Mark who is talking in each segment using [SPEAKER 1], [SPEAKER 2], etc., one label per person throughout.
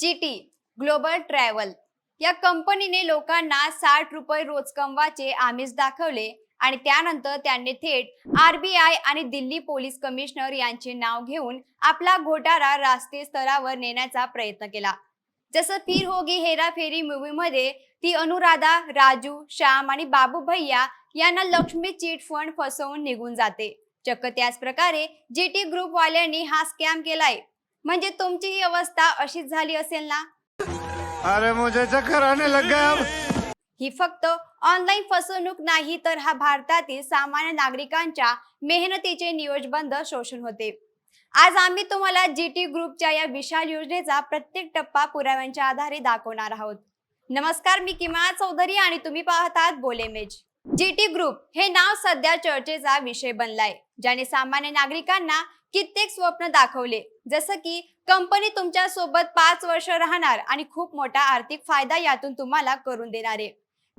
[SPEAKER 1] G T global travel. या कंपनीने लोकांना साठ रुपये रोज कमवाचे आमिष दाखवले आणि त्यानंतर त्यांनी थेट आरबीआय आणि दिल्ली पोलीस कमिशनर यांचे नाव घेऊन आपला घोटाळा राष्ट्रीय स्तरावर नेण्याचा प्रयत्न केला. जसं फिर होगी हेराफेरी मूवीमध्ये ती अनुराधा राजू श्याम आणि बाबू भैया यांना लक्ष्मी चिट फंड फसवून निघून जाते. चक्क त्याच प्रकारे जी टी ग्रुपवाल्यांनी हा स्कॅम केलाय. म्हणजे तुमची ही अवस्था अशीच झाली असेल ना?
[SPEAKER 2] अरे मुझे चक्कर आने लग गया अब।
[SPEAKER 1] ही फक्त ऑनलाईन फसवणूक नाही तर हा भारतातील सामान्य नागरिकांच्या मेहनतीचे नियोजबंद शोषण होते. आज आम्ही तुम्हाला जी टी ग्रुपच्या या विशाल योजनेचा प्रत्येक टप्पा पुराव्यांच्या आधारे दाखवणार आहोत. नमस्कार मी किमा चौधरी आणि तुम्ही पाहत आहात बोलेमेज जी टी ग्रुप हे नाव सध्या चर्चेचा विषय बनलाय ज्याने सामान्य नागरिकांना कित्येक स्वप्न दाखवले. जसं की कंपनी तुमच्यासोबत पाच वर्ष राहणार आणि खूप मोठा आर्थिक फायदा यातून तुम्हाला करून देणारे.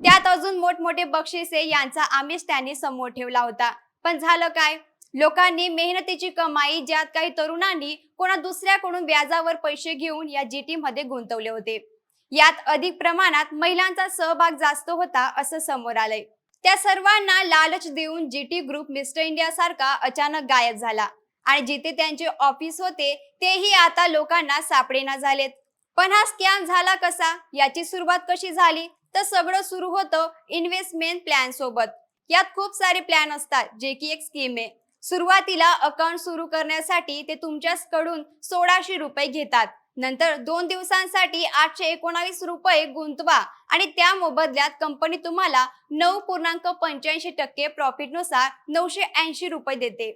[SPEAKER 1] त्यात अजून मोठमोठे बक्षिसे यांचा आमिष त्यांनी समोर ठेवला होता. पण झालं काय? लोकांनी मेहनतीची कमाई ज्यात काही तरुणांनी कोणा दुसऱ्याकडून व्याजावर पैसे घेऊन या जीटी मध्ये गुंतवले होते. यात अधिक प्रमाणात महिलांचा सहभाग जास्त होता असं समोर आलंय. त्या सर्वांना लालच देऊन जीटी ग्रुप मिस्टर इंडिया सारखा अचानक गायब झाला. आणि जिथे त्यांचे ऑफिस होते तेही आता लोकांना सापडेना झालेत. पण हा स्कॅम झाला कसा? याची सुरुवात कशी झाली? तर सगळं सुरू होतं इन्व्हेस्टमेंट प्लॅन सोबत. यात खूप सारे प्लॅन असतात जे की एक स्कीम आहे. सुरुवातीला अकाउंट सुरू करण्यासाठी ते तुमच्याकडून सोळाशे रुपये घेतात. नंतर दोन दिवसांसाठी आठशे एकोणावीस रुपये गुंतवा आणि त्या मोबदल्यात कंपनी तुम्हाला नऊ पूर्णांक पंच्याऐंशी टक्के प्रॉफिटनुसार नऊशे ऐंशी रुपये देते.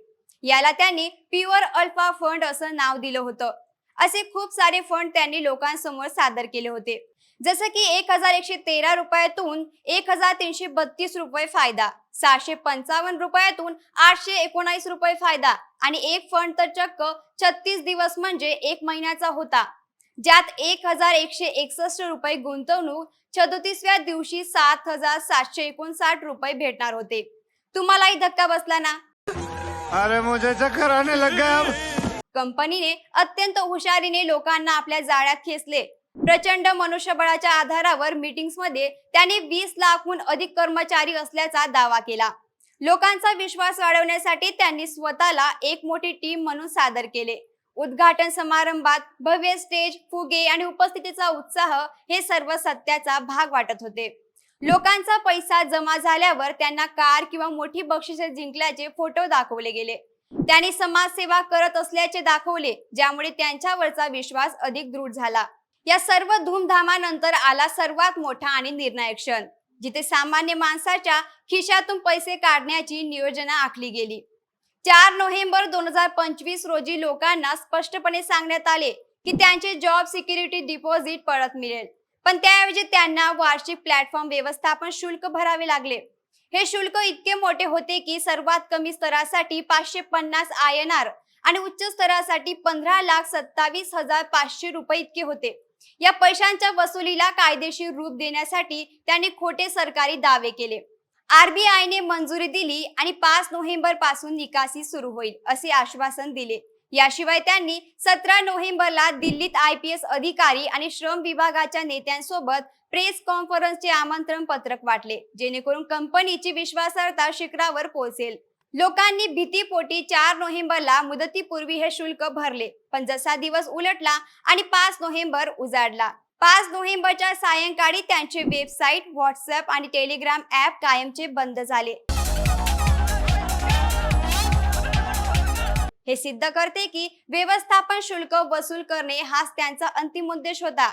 [SPEAKER 1] याला त्यांनी प्युअर अल्फा फंड असं नाव दिलं होतं. असे खूप सारे फंड त्यांनी लोकांसमोर सादर केले होते. जसं की एक हजार एकशे तेरा रुपयातून एक हजार तीनशे बत्तीस रुपये फायदा सहाशे पंचावन्न रुपयातून आठशे एकोणावीस रुपये फायदा आणि एक फंड तर चक्क छत्तीस दिवस म्हणजे एक महिन्याचा होता. ज्यात एक हजार एकशे एकसष्ट रुपये गुंतवणूक छदोतीसव्या दिवशी सात हजार सातशे एकोणसाठ रुपये भेटणार होते. तुम्हालाही धक्का बसला ना?
[SPEAKER 2] अरे मुझे चक्कर आने लग गया अब।
[SPEAKER 1] कंपनीने अत्यंत हुशारीने लोकांना आपल्या जाळ्यात खेचले. प्रचंड मनुष्यबळाच्या आधारावर मीटिंग्समध्ये त्याने वीस लाखहून अधिक कर्मचारी असल्याचा दावा केला. लोकांचा विश्वास वाढवण्यासाठी त्यांनी स्वतःला एक मोठी टीम म्हणून सादर केले. उद्घाटन समारंभात भव्य स्टेज फुगे आणि उपस्थितीचा उत्साह हे सर्व सत्याचा भाग वाटत होते. लोकांचा पैसा जमा झाल्यावर त्यांना कार किंवा मोठी बक्षिसे जिंकल्याचे फोटो दाखवले गेले. त्यांनी समाजसेवा करत असल्याचे दाखवले ज्यामुळे त्यांच्यावरचा विश्वास अधिक दृढ झाला. या सर्व धूमधामानंतर आला सर्वात मोठा आणि निर्णायक क्षण जिथे सामान्य माणसाच्या खिशातून पैसे काढण्याची नियोजना आखली गेली. चार नोव्हेंबर दोन हजार पंचवीस रोजी लोकांना स्पष्टपणे सांगण्यात आले की त्यांचे जॉब सिक्युरिटी डिपॉझिट परत मिळेल. पण त्याऐवजी त्यांना वार्षिक प्लॅटफॉर्म व्यवस्थापन शुल्क भरावे लागले. हे शुल्क इतके मोठे होते की सर्वात कमी स्तरासाठी पाचशे पन्नास आय एन आर आणि उच्च स्तरासाठी पंधरा लाख सत्तावीस हजार पाचशे रुपये इतके होते. या पैशांच्या वसुलीला कायदेशीर रूप देण्यासाठी त्यांनी खोटे सरकारी दावे केले. आरबीआयने मंजुरी दिली आणि पाच नोव्हेंबरपासून निकासी सुरू होईल असे आश्वासन दिले. याशिवाय त्यांनी सतरा नोव्हेंबरला दिल्लीत आय पी एस अधिकारी आणि श्रम विभागाच्या नेत्यांसोबत प्रेस कॉन्फरन्सचे आमंत्रण पत्रक वाटले जेणेकरून कंपनीची विश्वासार्हता शिखरावर पोहोचेल. लोकांनी भीतीपोटी चार नोव्हेंबरला मुदतीपूर्वी हे शुल्क भरले पण जसा दिवस उलटला आणि पाच नोव्हेंबर उजाडला. पाच नोव्हेंबरच्या सायंकाळी त्यांचे वेबसाईट व्हॉट्सअप आणि टेलिग्राम ऍप कायमचे बंद झाले. हे सिद्ध करते की व्यवस्थापन शुल्क वसूल करणे हाच त्यांचा अंतिम उद्देश होता.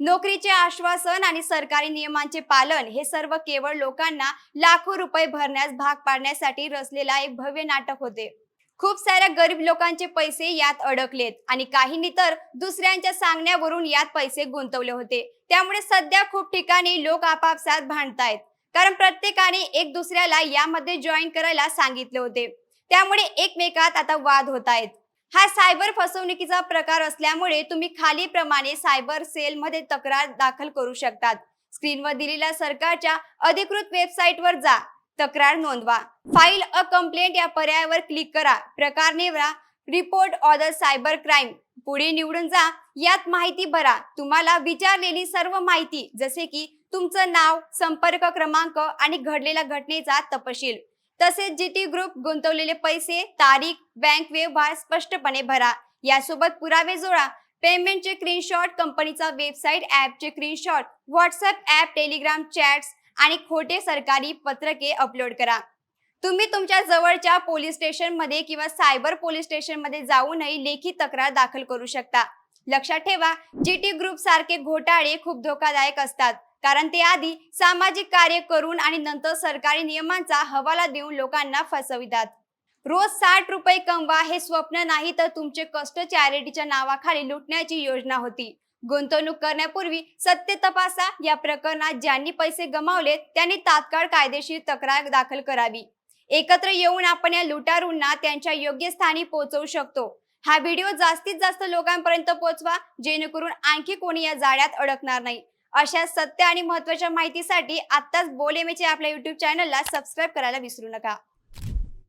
[SPEAKER 1] नोकरीचे आश्वासन आणि सरकारी नियमांचे पालन हे सर्व केवळ लोकांना लाखो रुपये भरण्यास भाग पाडण्यासाठी रचलेला एक भव्य नाटक होते. खूप साऱ्या गरीब लोकांचे पैसे यात अडकलेत आणि काहींनी तर दुसऱ्यांच्या सांगण्यावरून यात पैसे गुंतवले होते. त्यामुळे सध्या खूप ठिकाणी लोक आपापसात भांडतायत. कारण प्रत्येकाने एक दुसऱ्याला यामध्ये जॉईन करायला सांगितले होते. त्यामुळे एकमेकात आता वाद होत आहेत. हा सायबर फसवणुकीचा प्रकार असल्यामुळे तुम्ही खालीप्रमाणे सायबर सेल मध्ये तक्रार दाखल करू शकतात. स्क्रीनवर दिलेल्या सरकारच्या अधिकृत वेबसाईटवर जा. तक्रार नोंदवा. फाईल अ कंप्लेंट या पर्यायावर क्लिक करा. प्रकार निवडा. Report other cyber crime. पुढे निवडून जा. यात माहिती भरा. तुम्हाला विचारलेली सर्व माहिती जसे की तुमचं नाव संपर्क क्रमांक आणि घडलेल्या घटनेचा तपशील. तसेच जीटी ग्रुप गुंतवलेले पैसे तारीख बँक व्यवहार स्पष्टपणे भरा. यासोबत पुरावे जोडा. पेमेंटचे स्क्रीनशॉट कंपनीचा वेबसाईट ॲपचे screenshot WhatsApp app Telegram chats आणि खोटे सरकारी पत्रके अपलोड करा. तुम्ही तुमच्या जवळच्या पोलीस स्टेशनमध्ये किंवा सायबर पोलीस स्टेशनमध्ये जाऊनही लेखी तक्रार दाखल करू शकता. लक्षात ठेवा जीटी ग्रुप सारखे घोटाळे खूप धोकादायक असतात. कारण ते आधी सामाजिक कार्य करून आणि नंतर सरकारी नियमांचा हवाला देऊन लोकांना फसवितात. रोज साठ रुपये कमवा हे स्वप्न नाही तर तुमचे कष्ट चॅरिटीच्या नावाखाली लुटण्याची योजना होती. गुंतवणूक करण्यापूर्वी सत्य तपासा या प्रकरणात ज्यांनी पैसे गमावले त्यांनी तात्काळ कायदेशीर तक्रार दाखल करावी. एकत्र येऊन आपण या लुटारूंना त्यांच्या योग्य स्थानी पोहोचवू शकतो. हा व्हिडिओ जास्तीत जास्त लोकांपर्यंत पोहोचवा जेणेकरून आणखी कोणी या जाळ्यात अडकणार नाही. अशा सत्य आणि महत्त्वाच्या माहितीसाठी आत्ताच बोल आपल्या युट्यूब चॅनलला सबस्क्राईब करायला विसरू नका.